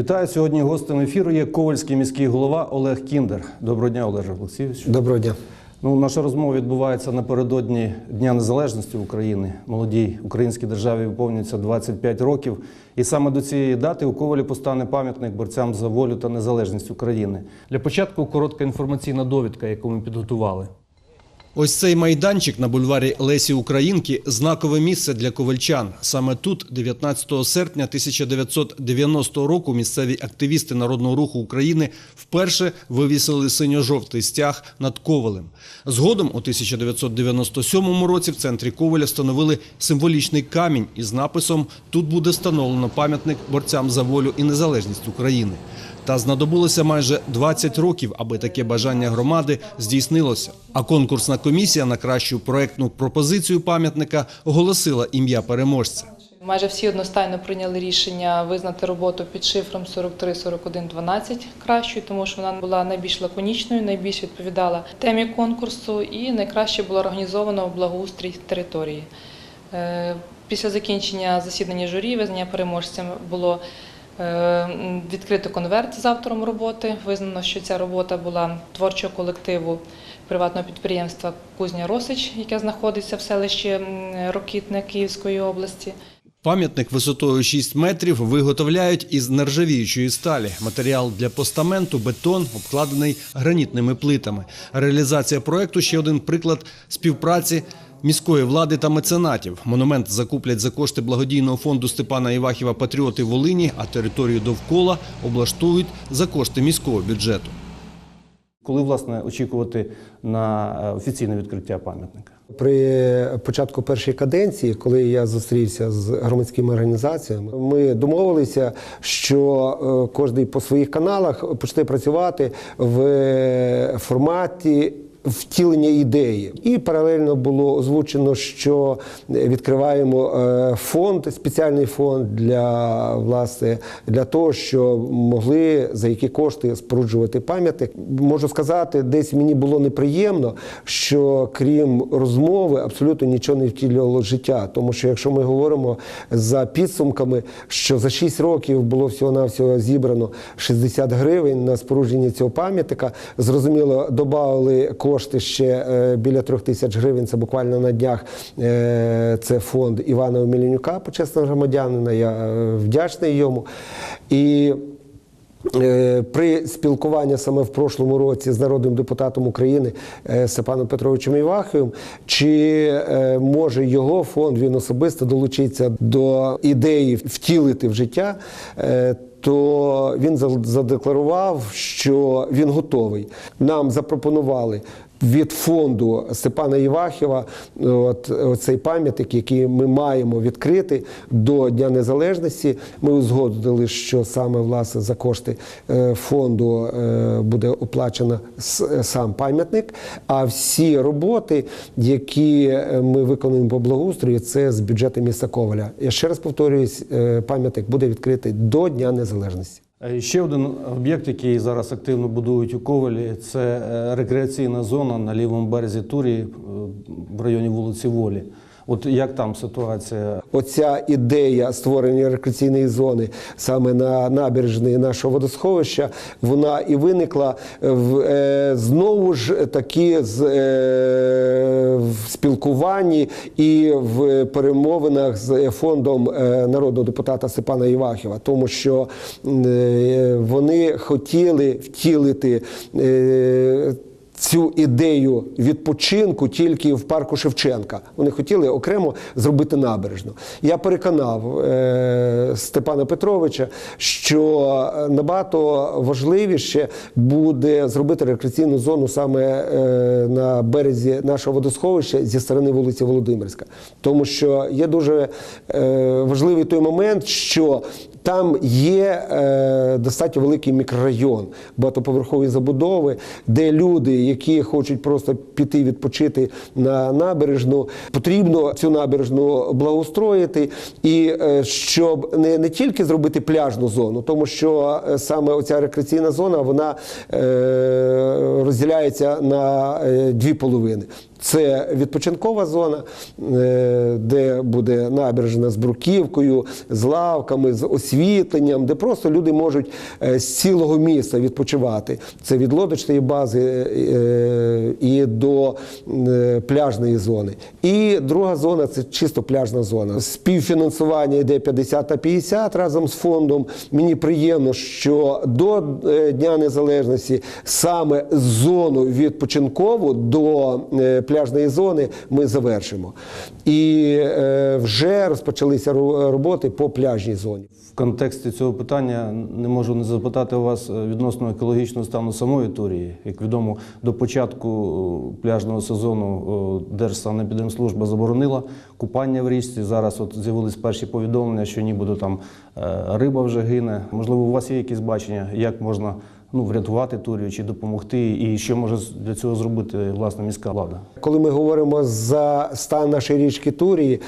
Вітаю сьогодні. Гостем ефіру є ковальський міський голова Олег Кіндер. Доброго дня, Олеже Олексійович. Доброго дня. Ну, наша розмова відбувається напередодні Дня Незалежності України. Молодій українській державі виповнюється 25 років. І саме до цієї дати у Ковалі постане пам'ятник борцям за волю та незалежність України. Для початку коротка інформаційна довідка, яку ми підготували. Ось цей майданчик на бульварі Лесі Українки знакове місце для ковальчан. Саме тут, 19 серпня 1990 року, місцеві активісти Народного руху України вперше вивісили синьо-жовтий стяг над Ковалем. Згодом у 1997 році в центрі Коваля встановили символічний камінь із написом Тут буде встановлено пам'ятник борцям за волю і незалежність України. Та знадобилося майже 20 років, аби таке бажання громади здійснилося. А конкурсна комісія на кращу проектну пропозицію пам'ятника оголосила ім'я переможця. Майже всі одностайно прийняли рішення визнати роботу під шифром 43-41-12 кращою, тому що вона була найбільш лаконічною, найбільш відповідала темі конкурсу і найкраще було організовано благоустрій території. Е, Після закінчення засідання журі, визнання переможцем було відкрито конверт з автором роботи. Визнано, що ця робота була творчого колективу приватного підприємства Кузня Росич, яке знаходиться в селищі Рокітне Київської області. Пам'ятник висотою 6 метрів виготовляють із нержавіючої сталі. Матеріал для постаменту бетон, обкладений гранітними плитами. Реалізація проекту ще один приклад співпраці. Міської влади та меценатів монумент закуплять за кошти благодійного фонду Степана Івахіва Патріоти Волині, а територію довкола облаштують за кошти міського бюджету. Коли власне очікувати на е, офіційне відкриття пам'ятника? При початку першої каденції, коли я зустрівся з громадськими організаціями, ми домовилися, що е, кожен по своїх каналах почне працювати в форматі. Втілення ідеї, і паралельно було озвучено, що відкриваємо е, фонд, спеціальний фонд для власне для того, щоб могли за які кошти споруджувати пам'ятник. Можу сказати, десь мені було неприємно, що крім розмови абсолютно нічого не втілювало життя. Тому що якщо ми говоримо за підсумками, що за 6 років було всього навсього зібрано 60 гривень на спорудження цього пам'ятника, зрозуміло, додали кошти ще е, біля трьох тисяч гривень. Це буквально на днях. е, Це фонд Івана Мілінюка, почесного громадянина. Я е, вдячний йому. І При спілкуванні саме в прошлому році з народним депутатом України е, Степаном Петровичем Іваховим, чи е, може його фонд він особисто долучитися до ідеї втілити в життя. е, То він задекларував, що він готовий. Нам запропонували від фонду Степана Євахіва от, цей пам'ятник, який ми маємо відкрити до Дня Незалежності. Ми узгодили, що саме власне за кошти е, фонду е, буде оплачено сам пам'ятник. А всі роботи, які е, ми виконуємо по благоустрою, це з бюджету міста Коваля. Я ще раз повторююсь, пам'ятник буде відкритий до Дня Незалежності. Е, Ще один об'єкт, який зараз активно будують у Ковалі, це е, рекреаційна зона на лівому березі Турії е, в районі вулиці Волі. От як там ситуація? Оця ідея створення рекреаційної зони саме на набережні нашого водосховища, вона і виникла в, е, знову ж таки з, е, в спілкуванні і в перемовинах з фондом е, народного депутата Степана Івахіва, тому що е, вони хотіли втілити. Е, цю ідею відпочинку тільки в парку Шевченка. Вони хотіли окремо зробити набережну. Я переконав е, Степана Петровича, що набагато важливіше буде зробити рекреаційну зону саме е, на березі нашого водосховища зі сторони вулиці Володимирська, тому що є дуже е, важливий той момент, що там є е, достатньо великий мікрорайон багатоповерхової забудови, де люди, які хочуть просто піти відпочити на набережну, потрібно цю набережну благоустроїти, і е, щоб не, не тільки зробити пляжну зону, тому що е, саме оця рекреаційна зона вона е, розділяється на е, дві половини. Це відпочинкова зона, е, де буде набережна з бруківкою, з лавками, з освітленням, де просто люди можуть е, з цілого міста відпочивати. Це від лодочної бази е, і до пляжної зони. І друга зона це чисто пляжна зона. Співфінансування йде 50 на 50 разом з фондом. Мені приємно, що до Дня Незалежності саме зону відпочинкову до пляжної зони ми завершимо. І е, вже розпочалися ро- роботи по пляжній зоні. В контексті цього питання не можу не запитати у вас е, відносно екологічного стану самої Турії. Як відомо, до початку е, пляжного сезону Держсанепідемслужба заборонила купання в річці. Зараз от з'явились перші повідомлення, що нібито там риба вже гине. Можливо, у вас є якісь бачення, як можна ну, врятувати Турію чи допомогти, і що може для цього зробити власне міська влада? Коли ми говоримо за стан нашої річки Турії,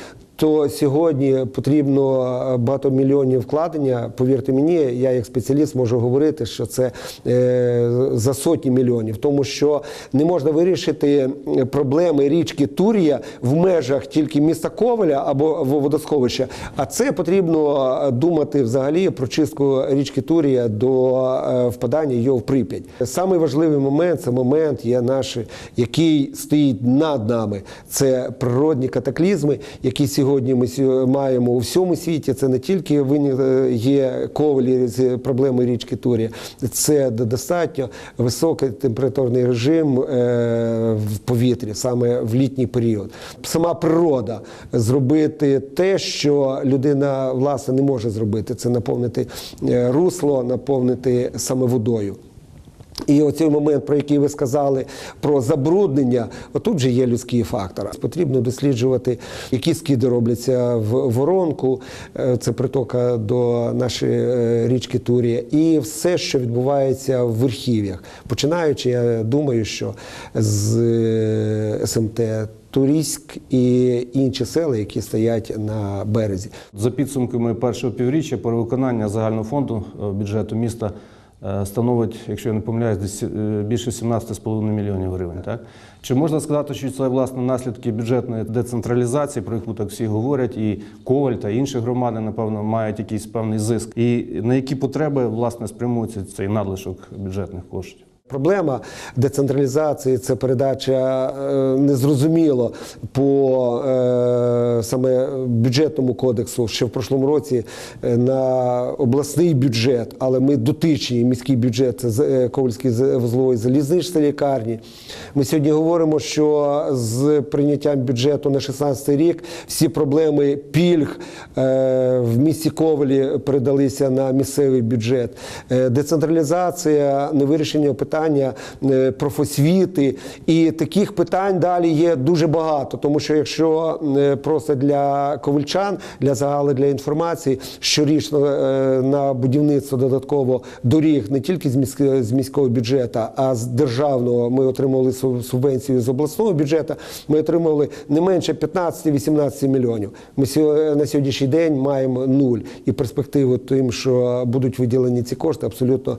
то сьогодні потрібно е, багато мільйонів вкладення. Повірте мені, я як спеціаліст можу говорити, що це е, за сотні мільйонів, тому що не можна вирішити проблеми річки Турія в межах тільки міста Ковеля або водосховища. А це потрібно е, думати взагалі про чистку річки Турія до е, впадання його в Прип'ять. Самий важливий момент це момент є наш, який стоїть над нами. Це природні катаклізми, які сьогодні ми маємо у всьому світі. Це не тільки е, є ковалі з проблеми річки Турія, це достатньо високий температурний режим е, в повітрі, саме в літній період. Сама природа зробити те, що людина власне не може зробити, це наповнити е, русло, наповнити саме водою. І оцей момент, про який ви сказали, про забруднення, отут же є людський фактор. Потрібно досліджувати, які скиди робляться в воронку, е, це притока до нашої е, річки Турія, і все, що відбувається в верхів'ях. Починаючи, я думаю, що з е, СМТ Турійськ і інші села, які стоять на березі. За підсумками першого півріччя перевиконання загального фонду бюджету міста становить, якщо я не помиляюсь, е, більше 17,5 мільйонів гривень. Так? Чи можна сказати, що це власне наслідки бюджетної децентралізації, про яку так всі говорять, і Коваль та інші громади, напевно, мають якийсь певний зиск? І на які потреби власне спрямується цей надлишок бюджетних коштів? Проблема децентралізації це передача е, незрозуміло по е, саме бюджетному кодексу ще в прошлому році е, на обласний бюджет, але ми дотичні міський бюджет Ковальський вузлової залізничної лікарні. Ми сьогодні говоримо, що з прийняттям бюджету на 16 рік всі проблеми пільг в місті Ковалі передалися на місцевий бюджет. Децентралізація, невирішення питання е, профосвіти і таких питань далі є дуже багато. Тому що якщо е, просто для ковальчан, для загалу для інформації, щорічно е, на будівництво додатково доріг не тільки з міськ- з міського бюджету, а з державного ми отримували субвенцію з обласного бюджету. Ми отримували не менше 15-18 мільйонів. Ми на сьогоднішній день маємо нуль і перспективу тим, що будуть виділені ці кошти, абсолютно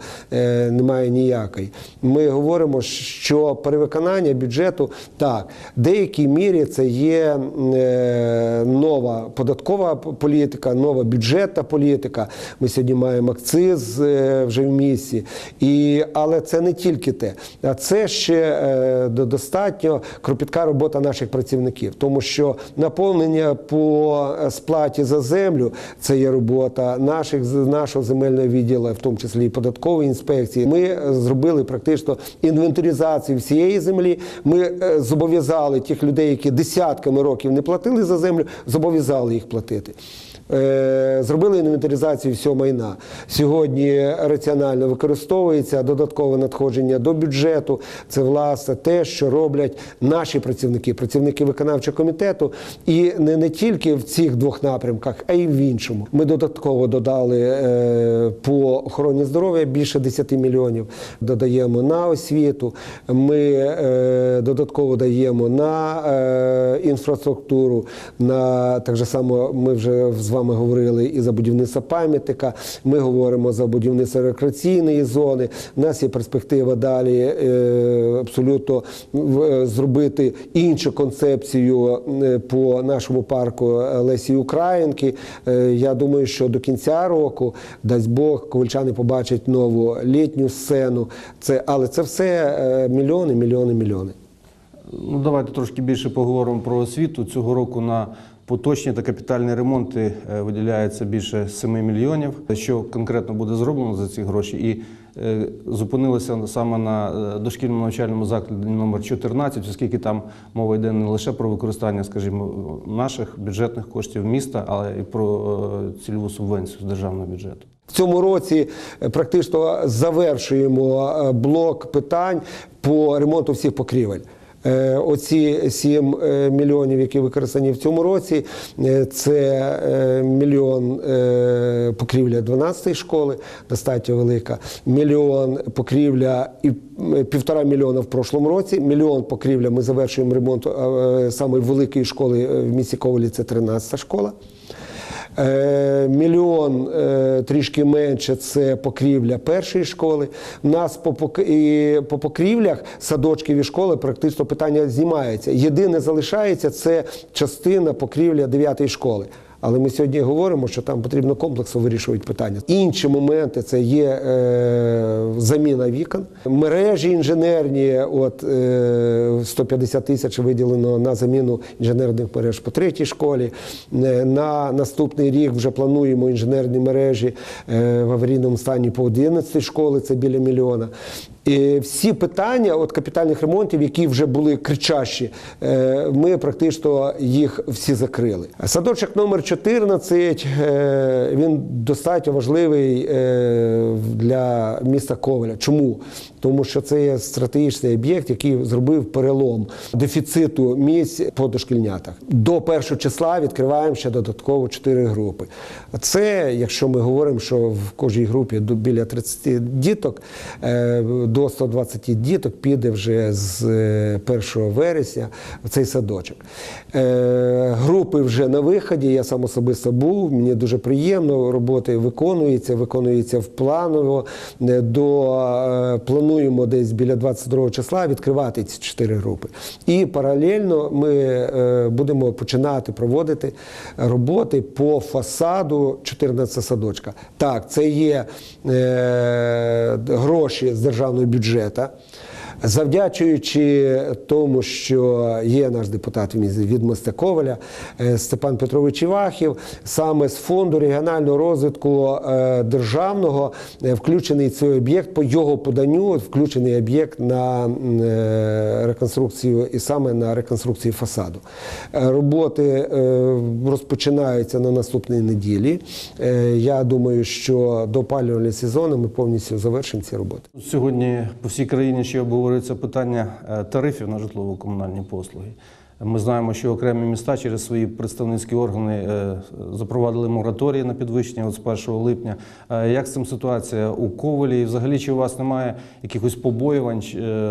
немає ніякої. Ми говоримо, що перевиконання бюджету так, в деякій мірі це є е, нова податкова політика, нова бюджетна політика. Ми сьогодні маємо акциз е, вже в місті. І, але це не тільки те, а це ще е, достатньо кропітка робота наших працівників, тому що наповнення по сплаті за землю це є робота наших нашого земельного відділу, в тому числі і податкової інспекції. Ми зробили практично інвентаризацію всієї землі. Ми е, зобов'язали тих людей, які десятками років не платили за землю, зобов'язали їх платити. Е, Зробили інвентаризацію всього майна. Сьогодні раціонально використовується додаткове надходження до бюджету. Це власне те, що роблять наші працівники, працівники виконавчого комітету, і не, не тільки в цих двох напрямках, а й в іншому. Ми додатково додали е, по охороні здоров'я більше 10 мільйонів. Додаємо на освіту. Ми е, додатково даємо на інфраструктуру. На так же само ми вже з вами вами говорили і за будівництво пам'ятника. Ми говоримо за будівництво рекреаційної зони. У нас є перспектива далі е, абсолютно зробити іншу концепцію е, по нашому парку Лесі Українки. Е, Я думаю, що до кінця року, дасть Бог, ковальчани побачать нову літню сцену. Це, але це все е, мільйони, мільйони, мільйони. Ну, давайте трошки більше поговоримо про освіту. Цього року на поточні та капітальні ремонти е, виділяється більше 7 мільйонів. Що конкретно буде зроблено за ці гроші? І е, зупинилися саме на е, дошкільному навчальному закладі номер 14, оскільки там мова йде не лише про використання, скажімо, наших бюджетних коштів міста, але і про цільову субвенцію з державного бюджету. В цьому році практично завершуємо блок питань по ремонту всіх покрівель. Е, Оці 7 е, мільйонів, які використані в цьому році, е, це мільйон покрівля 12-ї школи, достатньо велика, мільйон покрівля і півтора мільйона в прошлому році, мільйон покрівля ми завершуємо ремонт саме великої школи в місті Ковалі, це 13-та школа. Е, Мільйон е, трішки менше це покрівля першої школи. У нас по, по покрівлях садочків і школи практично питання знімається. Єдине залишається це частина покрівля 9 школи. Але ми сьогодні говоримо, що там потрібно комплексно вирішувати питання. Інші моменти це є е, заміна вікон, мережі інженерні. От е, 150 тисяч виділено на заміну інженерних мереж по третій школі. Е, На наступний рік вже плануємо інженерні мережі е, в аварійному стані по 11 школи. Це біля мільйона. Всі питання от капітальних ремонтів, які вже були кричащі, е, ми практично їх всі закрили. Садочок номер 14, е, він достатньо важливий е, для міста Коваля. Чому? Тому що це є стратегічний об'єкт, який зробив перелом дефіциту місць по дошкільнятах. До першого числа відкриваємо ще додатково 4 групи. Це, якщо ми говоримо, що в кожній групі біля 30 діток, до 120 діток піде вже з е, 1 вересня в цей садочок. Е, Групи вже на виході. Я сам особисто був. Мені дуже приємно. Роботи виконуються, виконуються в планово. Е, До е, плануємо десь біля 22 числа відкривати ці чотири групи. І паралельно ми е, будемо починати проводити роботи по фасаду 14 садочка. Так, це є е, гроші з державного бюджету. Завдячуючи тому, що є наш депутат від міста Коваля е, Степан Петрович Івахів, саме з фонду регіонального розвитку е, державного е, включений цей об'єкт по його поданню, включений об'єкт на реконструкцію і саме на реконструкцію фасаду. Роботи розпочинаються на наступній неділі. Я думаю, що до опалювального сезону ми повністю завершимо ці роботи. Сьогодні по всій країні ще обговорюється питання е, тарифів на житлово-комунальні послуги. Ми знаємо, що окремі міста через свої представницькі органи е, запровадили мораторії на підвищення от з 1 липня. Е, Як з цим ситуація у Ковалі? І взагалі, чи у вас немає якихось побоювань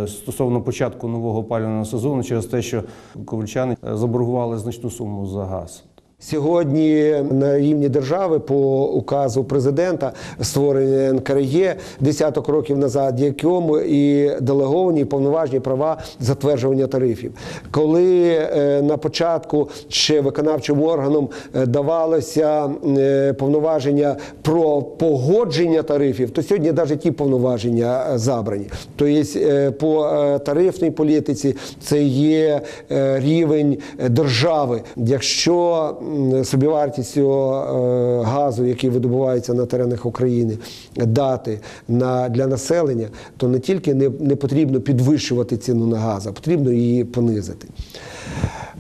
стосовно початку нового опалювального сезону через те, що ковальчани заборгували значну суму за газ? Сьогодні на рівні держави по указу президента створення НКРЄ десяток років назад, якому і делеговані повноважні права затверджування тарифів. Коли е, на початку ще виконавчим органом е, давалося е, повноваження про погодження тарифів, то сьогодні навіть ті повноваження забрані. Тобто по тарифній політиці це є рівень держави. Якщо м, собівартістю е, газу, який видобувається на теренах України, дати на, для населення, то не тільки не, не потрібно підвищувати ціну на газ, а потрібно її понизити.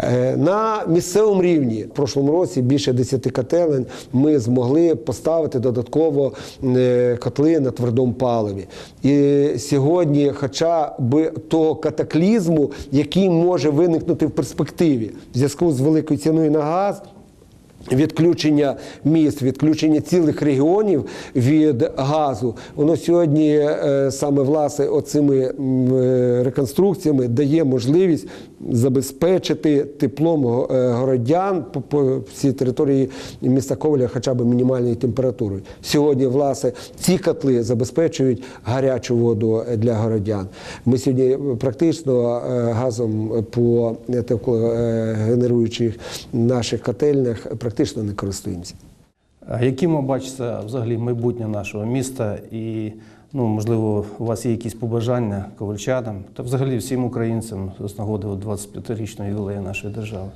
Е, На місцевому рівні в прошлому році більше 10 котелень ми змогли поставити додатково е, котли на твердому паливі. І сьогодні, хоча б того катаклізму, який може виникнути в перспективі в зв'язку з великою ціною на газ. Відключення міст, відключення цілих регіонів від газу, воно сьогодні е, саме власне оцими е, реконструкціями дає можливість забезпечити теплом е, городян по, всій території міста Коваля хоча б мінімальною температурою. Сьогодні, власне, ці котли забезпечують гарячу воду для городян. Ми сьогодні практично газом по теплогенеруючих наших котельнях практично не користуємося. А яким бачите взагалі майбутнє нашого міста? І, ну, можливо, у вас є якісь побажання ковальчанам та взагалі всім українцям з нагоди 25-річного ювілею нашої держави?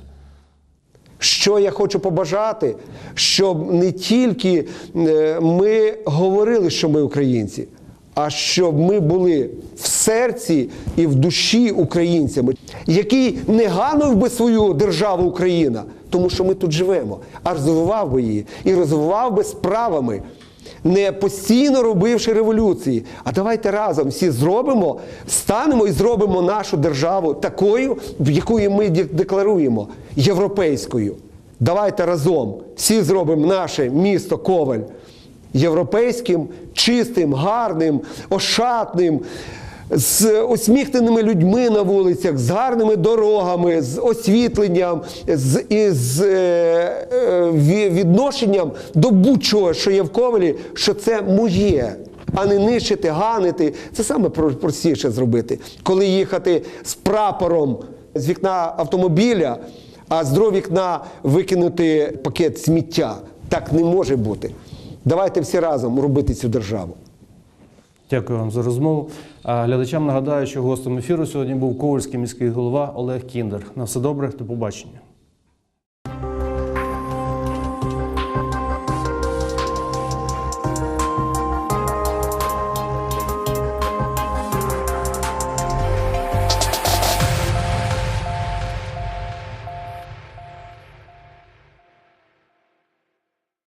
Що я хочу побажати, щоб не тільки е, ми говорили, що ми українці, а щоб ми були в серці і в душі українцями, який не ганив би свою державу Україна, тому що ми тут живемо, а розвивав би її і розвивав би справами. Не постійно робивши революції, а давайте разом всі зробимо, станемо і зробимо нашу державу такою, в якої ми декларуємо європейською. Давайте разом всі зробимо наше місто Коваль європейським, чистим, гарним, ошатним, з усміхненими людьми на вулицях, з гарними дорогами, з освітленням, з, і з е, е, відношенням до будь-чого, що є в Ковалі, що це моє. А не нищити, ганити. Це саме простіше зробити. Коли їхати з прапором з вікна автомобіля, а з другого вікна викинути пакет сміття. Так не може бути. Давайте всі разом робити цю державу. Дякую вам за розмову. А глядачам нагадаю, що гостем ефіру сьогодні був ковальський міський голова Олег Кіндер. На все добре, до побачення.